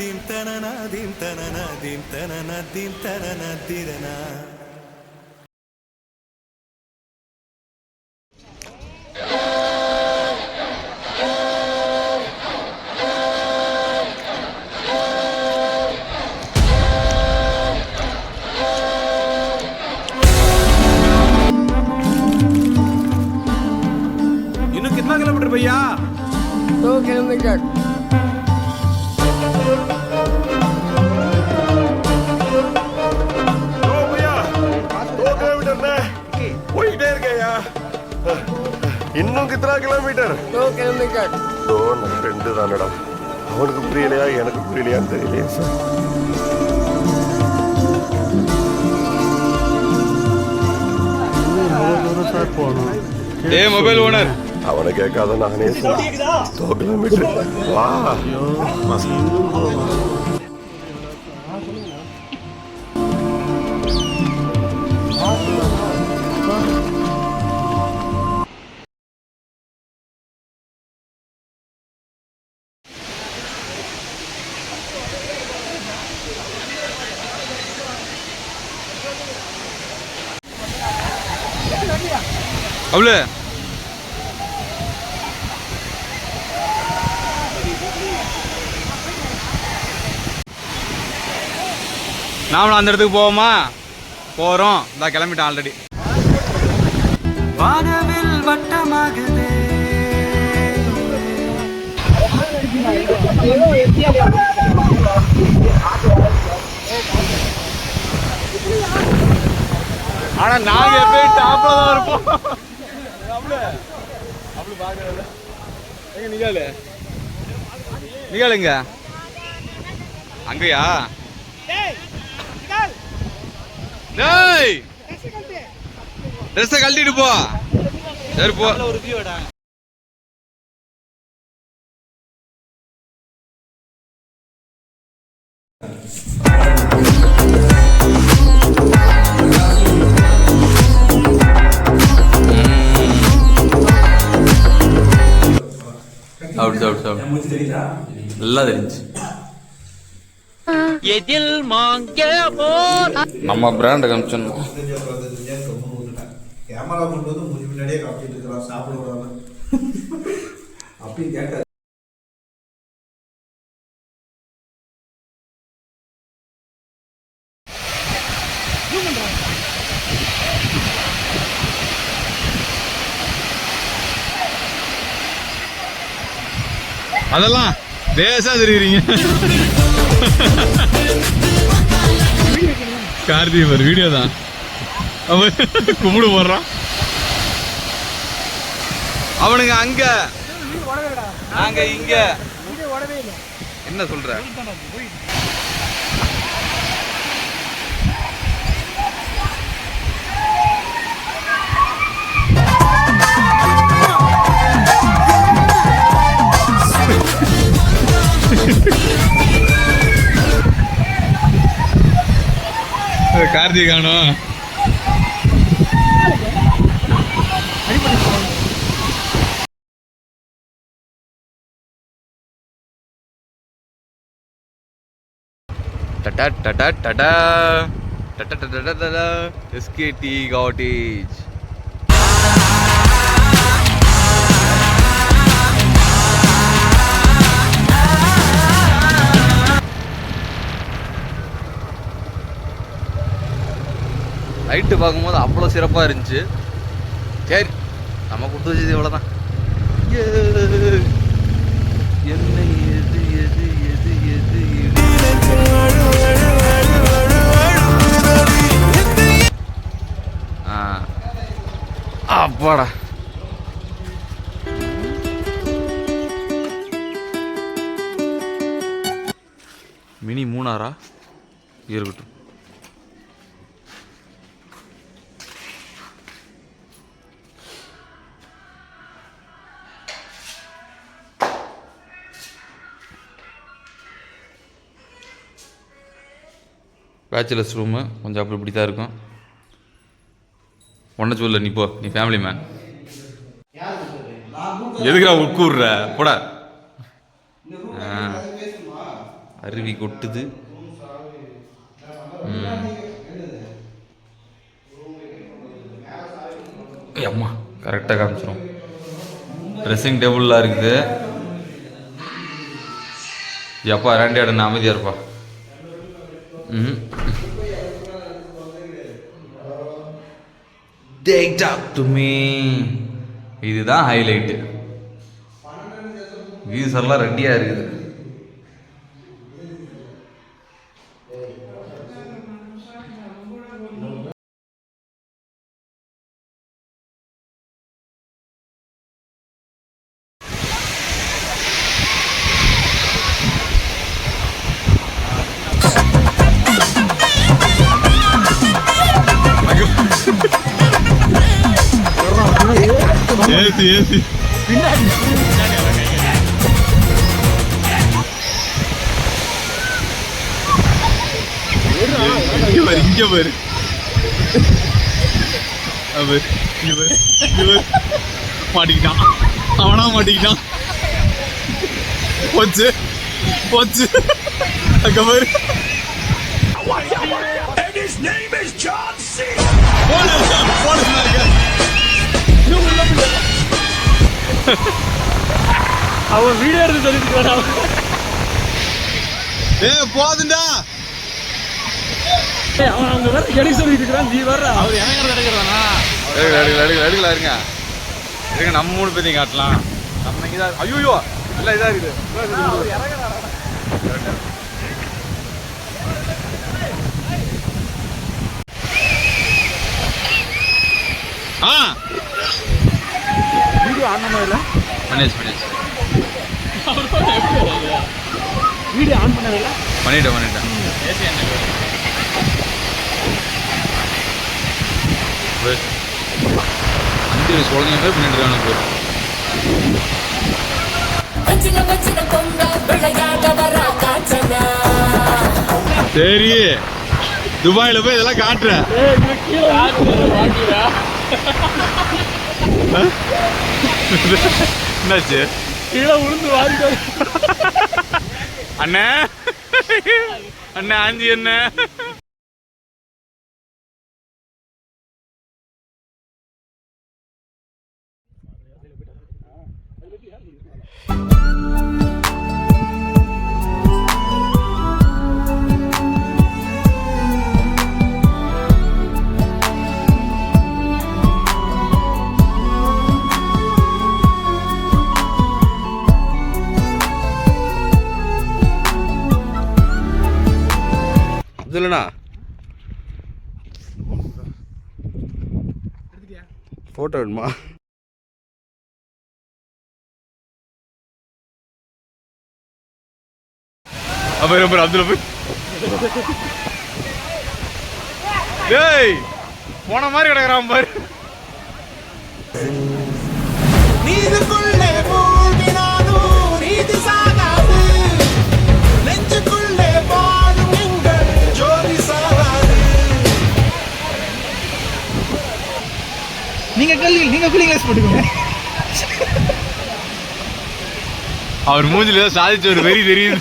dim tanana dim tanana dim tanana dim tanana dirana இருக்கையா? இன்னும் கித்தனா kilometre? ஓ நம்ம friend தானடா. அவனுக்கு புரியலையா எனக்கு புரியலையான்னு தெரியலையா சார் சார் போகணும் அவனை கேட்காத நானே சார் கிலோமீட்டர். வா. அவ்வளோ. நாமளும் அந்த இடத்துக்கு போவோமா? போகிறோம் இந்த கிளம்பிட்டோம் ஆல்ரெடி வானவில் வட்டமாகுதே. ஆனால் நாங்கள் எப்பயும் டாப்பில் தான் இருப்போம். எங்க நிகாலு? நிகாலுங்க அங்கயா? டேய் ட்ரெஸ்ஸை கழட்டிட்டு போ. சரி போ. அப்படி அப்படி அப்படி நல்லா தெரிஞ்சு. எதில் மாங்க போ நம்ம பிராண்டை காமிச்சோம். கேமரா கொண்டு வந்து மூஞ்சி முன்னாடியே காப்பிட்டு இருக்கிறான். சாப்பிட விடாம. அப்படின்னு கேட்டார் அதெல்லாம் பேசா தெரியுறீங்க. கார்த்திக் ஒரு வீடியோ தான். அவன் கும்பிடு போடுறான் அவனுங்க அங்க. நாங்க இங்க. என்ன சொல்ற? கார்த்திக் காணும் டடா டடா. டடா டடா டடா டடா. எஸ்கேடி காட்டேஜ் லைட்டு பார்க்கும்போது அவ்வளோ சிறப்பாக இருந்துச்சு. சரி நம்ம கொடுத்து வச்சது இவ்வளோதான் என்ன எது எது எது எது எது. அப்பாடா. மினி மூணாரா இருக்கட்டும் பேச்சுலர்ஸ் ரூமு கொஞ்சம் அப்படி இப்படி தான் இருக்கும். ஒன்றை சொல்ல நீ போ நீ ஃபேமிலி மேன் எதுக்குடா உட்கூடுற போடா. அருவி கொட்டுது. அம்மா கரெக்டாக காமிச்சிடும் ட்ரெஸ்ஸிங் டேபிள்லாம் இருக்குது. எப்பா ரெண்டு இடம் அமைதியாக இருப்பா. இதுதான் ஹைலைட்டு வியூஸ் எல்லாம் ரெடியாக இருக்குது. இங்க பாரு இங்க பாரு அவர் இவர் இவர் மாட்டிக்கிட்டான் அவனா மாட்டிக்கிட்டான் போச்சு போச்சு அங்க பாரு போடு, போடு சொன்னாருங்க. அவன் வீடியோ எடுத்து சொல்லிட்டு ஏய் போதுண்டா. அவன் அவங்க வேற எடுக்க சொல்லிட்டு இருக்கிறான் நீ வர்ற. அவர் எனக்கு எடுக்கிறானா எடுக்கல எடுக்கல எடுக்கல இருங்க. இருங்க நம்ம மூணு பேத்தையும் காட்டலாம். நம்ம இங்கே தான் ஐயோ இல்லை இதாக இருக்குது. ஆ. வீடியோ ஆன் இல்லை. பண்ணியாச்சு பண்ணியாச்சு வீடியோ ஆன் பண்ணவே இல்லை பண்ணிட்டேன் பண்ணிட்டேன். வெ- அஞ்சு வயசு குழந்தைங்க பேர் பண்ணிட்டு பேர் காஞ்சனா சரி. துபாயில போய் இதெல்லாம் காட்டுறேன். என்னாச்சு? கீழே உளுந்து வாரிட்டு அண்ணே அண்ணே ஆஞ்சி என்ன Thank you. ஃபோட்டோ வேணுமா? அப்புறம் அப்புறம் அப்துல்ல போய் டேய் போன மாதிரி கிடக்குறான் பாரு. நீங்க கல்வி நீங்க கூலிங் கிளாஸ் போட்டுக்கோங்க. அவர் மூஞ்சில ஏதோ சாதிச்ச ஒரு வெறி தெரியுது.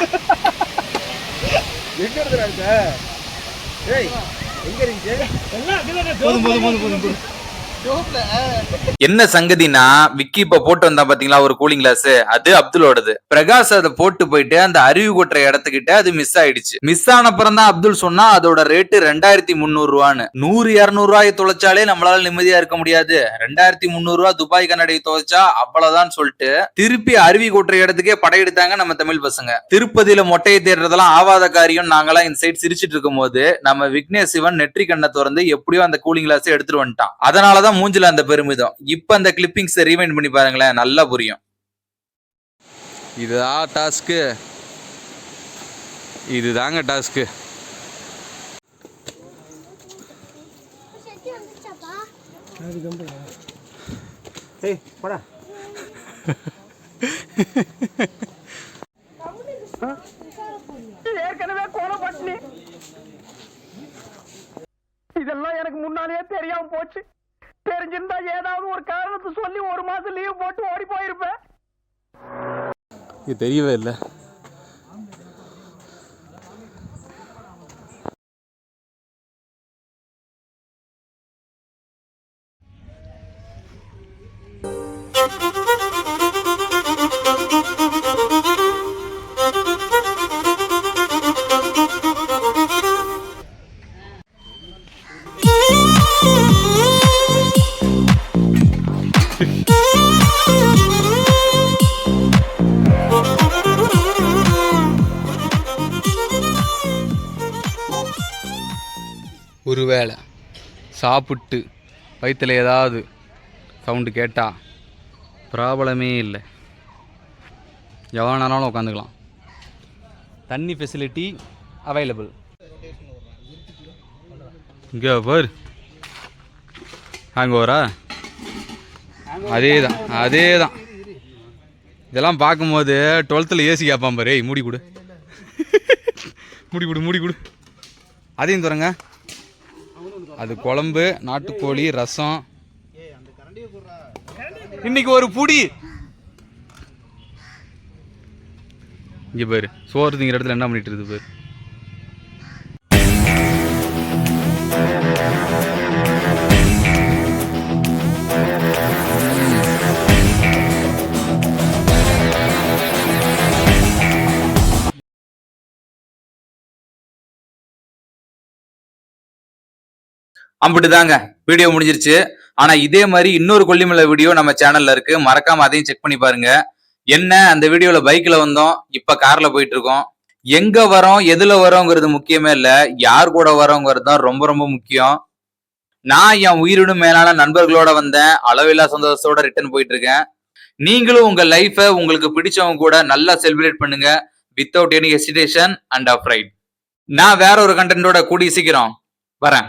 போதும் போதும் போதும் போதும் போதும். என்ன சங்கதினா விக்கி இப்ப போட்டு வந்தா பாத்தீங்களா ஒரு கூலிங் கிளாஸ் அது அப்துலோடது. பிரகாஷ் அதை போட்டு போயிட்டு அந்த அருவி கொட்டுற இடத்துக்கிட்ட அது மிஸ் ஆயிடுச்சு. மிஸ் ஆன தான் அப்துல் சொன்னா அதோட ரேட்டு ரெண்டாயிரத்தி முந்நூறு ரூபான்னு. நூறு இருநூறு ரூபாய் தொலைச்சாலே நம்மளால நிம்மதியா இருக்க முடியாது. ரெண்டாயிரத்தி முந்நூறு ரூபாய் துபாய் கண்ணாடி துவைச்சா அவ்வளவுதான் சொல்லிட்டு திருப்பி அருவி கொட்டுற இடத்துக்கே படையெடுத்தாங்க நம்ம தமிழ் பசங்க. திருப்பதியில மொட்டையை தேடுறதெல்லாம் ஆவாத காரியம். நாங்கெல்லாம் இந்த சைட் சிரிச்சிட்டு இருக்கும் போது நம்ம விக்னேஷ் சிவன் நெற்றி கண்ணை திறந்து எப்படியோ அந்த கூலிங் கிளாஸ் எடுத்துட்டு வந்துட்டான். அதனாலதான் மூஞ்சில அந்த பெருமிதம் இப்ப அந்த கிளிப்பிங்ஸ் ரீவைண்ட் பண்ணி பாருங்களேன் நல்லா புரியும். இதுதான் டாஸ்க்கு இதுதாங்க டாஸ்க்கு ஏய் போடா. ஏற்கனவே கோல பட்டினி. இதெல்லாம் எனக்கு முன்னாலேயே தெரியாம போச்சு. தெரிஞ்சிருந்தா ஏதாவது ஒரு காரணத்தை சொல்லி ஒரு மாசம் லீவ் போட்டு ஓடி போயிருப்பேன். இது தெரியவே இல்லை. ஒருவேளை சாப்பிட்டு வயிற்றில் ஏதாவது சவுண்டு கேட்டால் ப்ராப்ளமே இல்லை. எவ்வளோ உட்காந்துக்கலாம். தண்ணி ஃபெசிலிட்டி அவைலபிள் இங்கே பார். ஹேங் ஓவரா அதே தான் அதே தான் இதெல்லாம் பார்க்கும்போது டுவெல்த்தில் ஏசி கேட்பான் பாரு. ஏய் மூடி கொடு. மூடி கொடு மூடி கொடு. அதையும் தரங்க அது குழம்பு நாட்டுக்கோழி ரசம். இன்னைக்கு ஒரு புடி. இங்க பாரு சோறு திங்கிற இடத்துல என்ன பண்ணிட்டு இருக்குது பாரு. அப்படிதாங்க வீடியோ முடிஞ்சிருச்சு. ஆனா இதே மாதிரி இன்னொரு கொல்லிமலை வீடியோ நம்ம சேனல்ல இருக்கு. மறக்காம அதையும் செக் பண்ணி பாருங்க. என்ன அந்த வீடியோல பைக்ல வந்தோம். இப்ப கார்ல போயிட்டு இருக்கோம் எங்க வரோம் எதுல வரோங்கிறது முக்கியமே இல்ல. யார் கூட வரோங்கிறது தான் ரொம்ப ரொம்ப முக்கியம். நான் என் உயிரினும் மேலான நண்பர்களோட வந்தேன். அளவில்லா சந்தோஷத்தோட ரிட்டர்ன் போயிட்டு இருக்கேன் நீங்களும் உங்க லைஃபை உங்களுக்கு பிடிச்சவங்க கூட நல்லா செலிப்ரேட் பண்ணுங்க. Without any hesitation and afraid நான் வேற ஒரு கண்டென்ட்டோட கூடிய சீக்கிரம் வரேன்.